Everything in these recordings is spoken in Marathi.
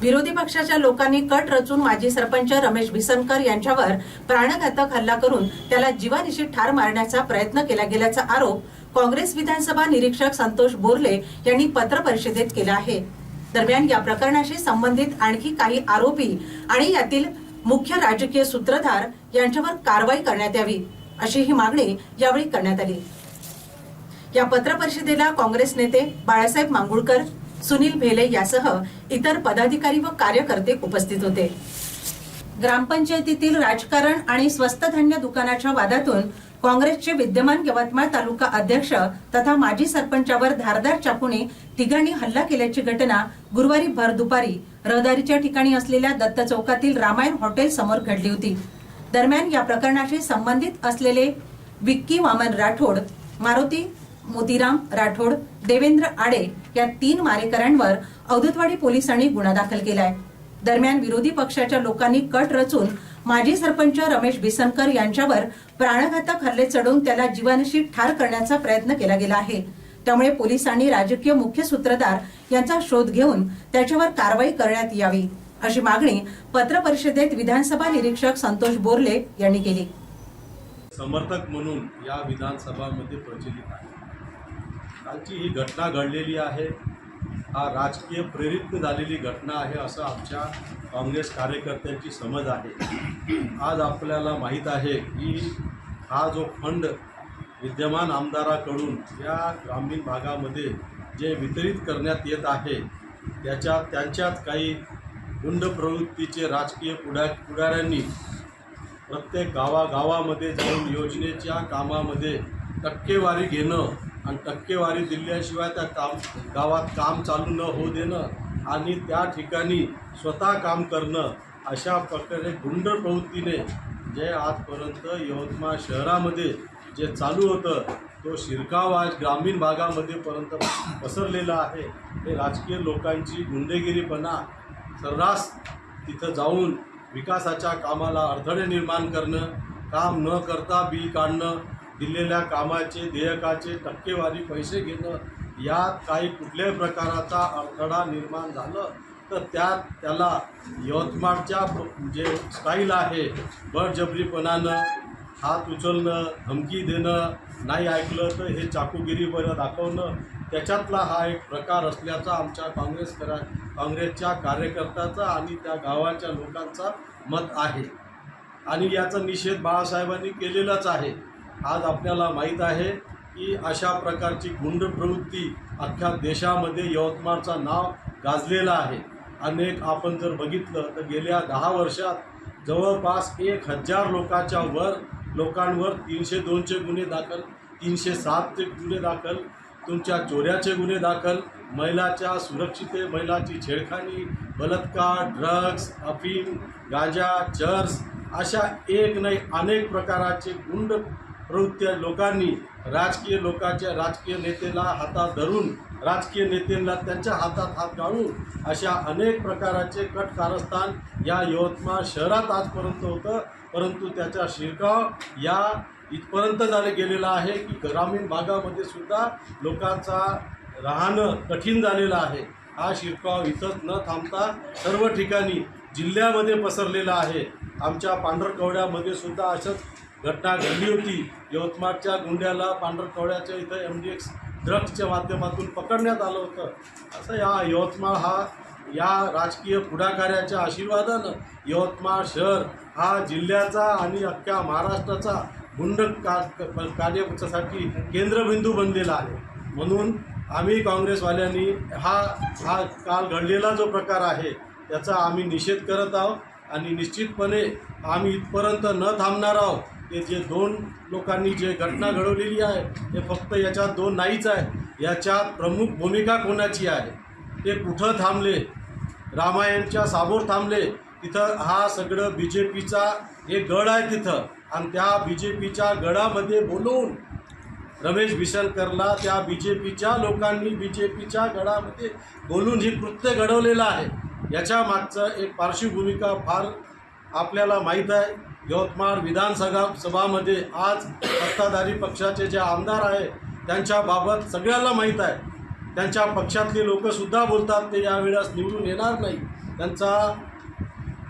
विरोधी पक्षाच्या लोकांनी कट रचून माजी सरपंच रमेश भिसनकर यांच्यावर प्राणघातक हल्ला करून त्याला जीवानिशी ठार मारण्याचा प्रयत्न केला गेल्याचा आरोप काँग्रेस विधानसभा निरीक्षक संतोष बोरले यांनी पत्र परिषदेत केला आहे. दरम्यान या प्रकरणाशी संबंधित आणखी काही आरोपी आणि यातील मुख्य राजकीय सूत्रधार यांच्यावर कारवाई करण्यात यावी अशी ही मागणी यावेळी करण्यात आली. या पत्रपरिषदेला काँग्रेस नेते बाळासाहेब मांगुळकर सुनील भेले यासह इतर पदाधिकारी व कार्यकर्ते उपस्थित होते. ग्रामपंचायतीतील राजकारण आणि स्वस्त धान्य दुकानाच्या वादातून काँग्रेसचे विद्यमान यवतमाळ तालुका अध्यक्ष तथा माजी सरपंचावर धारदार चाकूने तिघांनी हल्ला केल्याची घटना गुरुवारी भर दुपारी रहदारीच्या ठिकाणी असलेल्या दत्त चौकातील रामायण हॉटेल समोर घडली होती. दरम्यान या प्रकरणाशी संबंधित असलेले विक्की वामन राठोड मारुती मोतीराम राठोड देवेंद्र आडे या तीन मारेकऱ्यांवर अवधूतवाडी पोलिसांनी गुन्हा दाखल केलाय. दरम्यान विरोधी पक्षाच्या लोकांनी कट रचून माजी सरपंच रमेश बिसनकर यांच्यावर प्राणघातक हल्ले चढवून त्याला जीवनशी ठार करण्याचा प्रयत्न केला गेला आहे. त्यामुळे पोलिसांनी राजकीय मुख्य सूत्रधार यांचा शोध घेऊन त्याच्यावर कारवाई करण्यात यावी अशी मागणी पत्र परिषदेत विधानसभा निरीक्षक संतोष बोरले यांनी केली. समर्थक म्हणून या विधानसभामध्ये प्रचलित आहे. कालची ही घटना घडलेली आहे. हा राजकीय प्रेरित झालेली घटना आहे असं आमच्या काँग्रेस कार्यकर्त्यांची समज आहे. आज आपल्याला माहीत आहे की हा जो फंड विद्यमान आमदाराकडून या ग्रामीण भागामध्ये जे वितरित करण्यात येत आहे त्याच्यात त्यांच्यात काही गुंड प्रवृत्तीचे राजकीय पुढा पुढाऱ्यांनी प्रत्येक गावागावामध्ये जाऊन योजनेच्या कामामध्ये टक्केवारी घेणं आणि टक्केवारी दिल्याशिवाय त्या काम गावात काम चालू न होऊ देणं आणि त्या ठिकाणी स्वतः काम करणं अशा प्रकारे गुंड प्रवृत्तीने जे आजपर्यंत यवतमाळ शहरामध्ये जे चालू होतं तो शिरकाव आज ग्रामीण भागामध्ये पर्यंत पसरलेला आहे. हे राजकीय लोकांची गुंडेगिरीपणा सर्रास तिथं जाऊन विकासाच्या कामाला अडथळे निर्माण करणं काम न करता बिल काढणं दिलेल्या कामाचे देयकाचे टक्केवारी पैसे घेणं यात काही कुठल्याही प्रकाराचा अडथळा निर्माण झालं तर त्यात त्याला यवतमाळच्या जे स्टाईल आहे बळजबरीपणानं हात उचलणं धमकी देणं नाही ऐकलं तर हे चाकूगिरीवर दाखवणं त्याच्यातला हा एक प्रकार असल्याचा आमच्या काँग्रेस करा काँग्रेसच्या कार्यकर्त्याचा आणि त्या गावाच्या लोकांचा मत आहे. आणि याचा निषेध बाळासाहेबांनी केलेलाच आहे. आज आपल्याला माहीत आहे की अशा प्रकारची गुंड प्रवृत्ती अख्ख्या देशामध्ये यवतमाळचं नाव गाजलेलं आहे. अनेक आपण जर बघितलं तर गेल्या दहा वर्षात जवळपास एक हजार लोकांच्या वर लोकांवर तीनशे दोनचे गुन्हे दाखल तीनशे सातचे गुन्हे दाखल तुमच्या चोऱ्याचे गुन्हे दाखल महिलाच्या सुरक्षिते महिलाची छेडखानी बलात्कार ड्रग्स अफीम गांजा चर्स अशा एक नाही अनेक प्रकाराचे गुंड प्रवृत्त लोकांनी राजकीय लोकांच्या राजकीय नेतेला हातात धरून राजकीय नेत्यांना त्यांच्या हातात हात घालून अशा अनेक प्रकाराचे कट कारस्थान या यवतमाळ शहरात आजपर्यंत होतं. परंतु त्याचा शिरकाव या इथपर्यंत झाले गेलेला आहे की ग्रामीण भागामध्ये सुद्धा लोकांचा राहणं कठीण झालेलं आहे. हा शिरकाव इथंच न थांबता सर्व ठिकाणी जिल्ह्यामध्ये पसरलेला आहे. आमच्या पांढरकवड्यामध्ये सुद्धा अशाच घटना घडली होती. यवतमाळच्या गुंड्याला पांढरकवड्याच्या इथं एम डी एक्स ड्रग्सच्या माध्यमातून पकडण्यात आलं होतं. असं या यवतमाळ हा या राजकीय पुढाकार्याच्या आशीर्वादानं यवतमाळ शहर हा जिल्ह्याचा आणि अख्ख्या महाराष्ट्राचा गुंड का कार्यासाठी केंद्रबिंदू बनलेला आहे. म्हणून आम्ही काँग्रेसवाल्यांनी हा हा काल घडलेला जो प्रकार आहे त्याचा आम्ही निषेध करत आहोत. आणि निश्चितपणे आम्ही इथपर्यंत न थांबणार आहोत. ते जे दोन लोकांनी जे घटना घडवलेली आहे ते फक्त याच्यात दोन नाहीच आहे. याच्यात प्रमुख भूमिका कोणाची आहे? ते कुठं थांबले? रामायणच्या सामोर थांबले. तिथं हा सगळं बी जे पीचा एक गड आहे तिथं. आणि त्या बी जे पीच्या गडामध्ये बोलून रमेश भिसनकरला त्या बी जे पीच्या लोकांनी बी जे पीच्या गडामध्ये बोलून ही कृत्य घडवलेलं आहे. याच्या मागचं एक पार्श्वभूमिका फार आपल्याला माहीत आहे. यवतमाळ विधानसभा सभामध्ये आज सत्ताधारी पक्षाचे जे आमदार आहे त्यांच्याबाबत सगळ्याला माहीत आहे. त्यांच्या पक्षातले लोकसुद्धा बोलतात ते यावेळेस निवडून येणार नाही. त्यांचा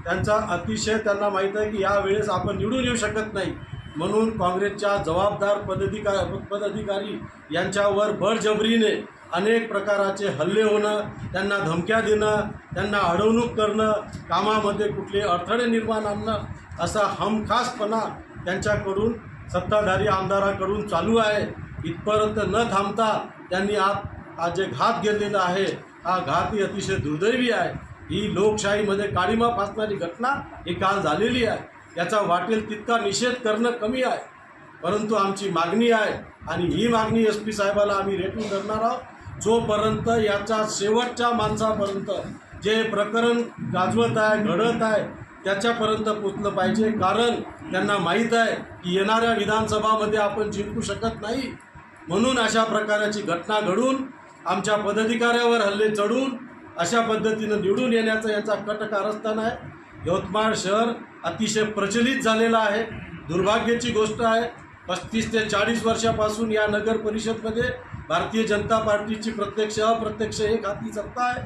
त्यांचा अतिशय त्यांना माहीत आहे की यावेळेस आपण निवडून येऊ शकत नाही. म्हणून काँग्रेसच्या जबाबदार पदाधिका पदाधिकारी यांच्यावर बळजबरीने अनेक प्रकाराचे हल्ले होणं त्यांना धमक्या देणं त्यांना अडवणूक करणं कामामध्ये कुठले अडथळे निर्माण आणणं असा हमखासपणा त्यांच्याकडून सत्ताधारी आमदाराकडून चालू आहे. इथपर्यंत न थांबता त्यांनी आज आज जे घात घेतलेला आहे हा घात ही अतिशय दुर्दैवी आहे. ही लोकशाहीमध्ये काळीमा फासणारी घटना ही काल झालेली आहे. याचा वाटेल तितका निषेध करणं कमी आहे. परंतु आमची मागणी आहे आणि ही मागणी एस पी साहेबाला आम्ही रेटून करणार आहोत. जोपर्यंत याच्या शेवटच्या माणसापर्यंत जे प्रकरण गाजवत आहे घडत आहे त्याच्यापर्यंत पोचलं पाहिजे. कारण त्यांना माहीत आहे की येणाऱ्या विधानसभामध्ये आपण जिंकू शकत नाही. म्हणून अशा प्रकारची घटना घडून आमच्या पदाधिकाऱ्यावर हल्ले चढून अशा पद्धतीनं निवडून येण्याचा याचा कट कारस्थान आहे. यवतमाळ शहर अतिशय प्रचलित झालेलं आहे. दुर्भाग्याची गोष्ट आहे पस्तीस ते चाळीस वर्षापासून या नगर परिषदमध्ये भारतीय जनता पार्टीची प्रत्यक्ष अप्रत्यक्ष एक हाती सत्ता आहे.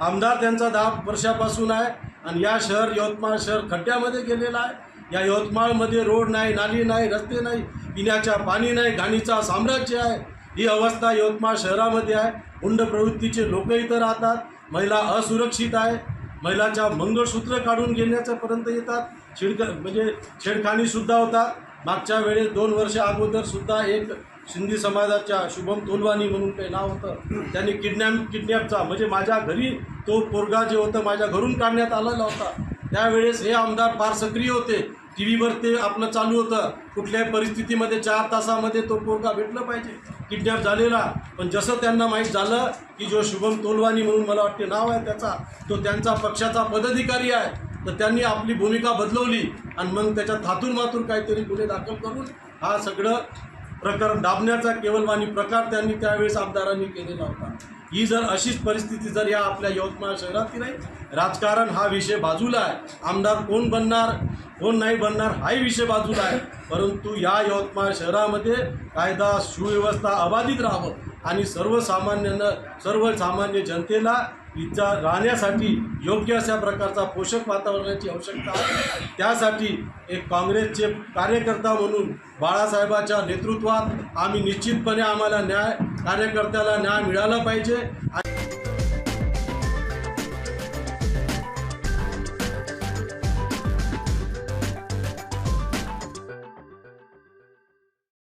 आमदार त्यांचा दहा वर्षापासून आहे. आणि या शहर यवतमाळ शहर खड्ड्यामध्ये गेलेलं आहे. या यवतमाळमध्ये रोड नाही नाली नाही रस्ते नाही पिण्याच्या पाणी नाही घाणीचा साम्राज्य आहे. ही अवस्था यवतमाळ शहरामध्ये आहे. हुंड प्रवृत्तीचे लोक इथं राहतात. महिला असुरक्षित आहे. महिलाच्या मंगळसूत्र काढून घेण्याच्यापर्यंत येतात. छिडक म्हणजे छेडखानीसुद्धा होतात. मागच्या वेळेस दोन वर्ष अगोदरसुद्धा एक सिंधी समाजाच्या शुभम तोलवानी म्हणून काही नाव होतं. त्यांनी किडनॅप किडनॅपचा म्हणजे माझ्या घरी तो पोरगा जे होतं माझ्या घरून काढण्यात आलेला होता. त्यावेळेस हे आमदार फार सक्रिय होते. टी व्हीवर ते आपलं चालू होतं. कुठल्याही परिस्थितीमध्ये चार तासामध्ये तो पोरगा भेटलं पाहिजे. किडनॅप झालेला. पण जसं त्यांना माहीत झालं की जो शुभम तोलवानी म्हणून मला वाटते नाव आहे त्याचा तो त्यांचा पक्षाचा पदाधिकारी आहे. तर त्यांनी आपली भूमिका बदलवली आणि मग त्याच्यात थातून मातून काहीतरी गुन्हे दाखल करून हा सगळं प्रकरण दाबण्याचा केवलवाणी प्रकार त्यांनी त्यावेळेस आमदारांनी केलेला होता. ही जर अशीच परिस्थिती जर या आपल्या यवतमाळ शहरातील आहे राजकारण हा विषय बाजूला आहे. आमदार कोण बनणार कोण नाही बनणार हाही विषय बाजूला आहे. परंतु या यवतमाळ शहरामध्ये कायदा सुव्यवस्था अबाधित राहावं आणि सर्वसामान्यांना सर्वसामान्य जनतेला तिचा राहण्यासाठी योग्य अशा प्रकारचा पोषक वातावरणाची आवश्यकता आहे. त्यासाठी एक काँग्रेसचे कार्यकर्ता म्हणून बाळासाहेबाच्या नेतृत्वात आम्ही निश्चितपणे आम्हाला न्याय कार्यकर्त्याला न्याय मिळाला पाहिजे.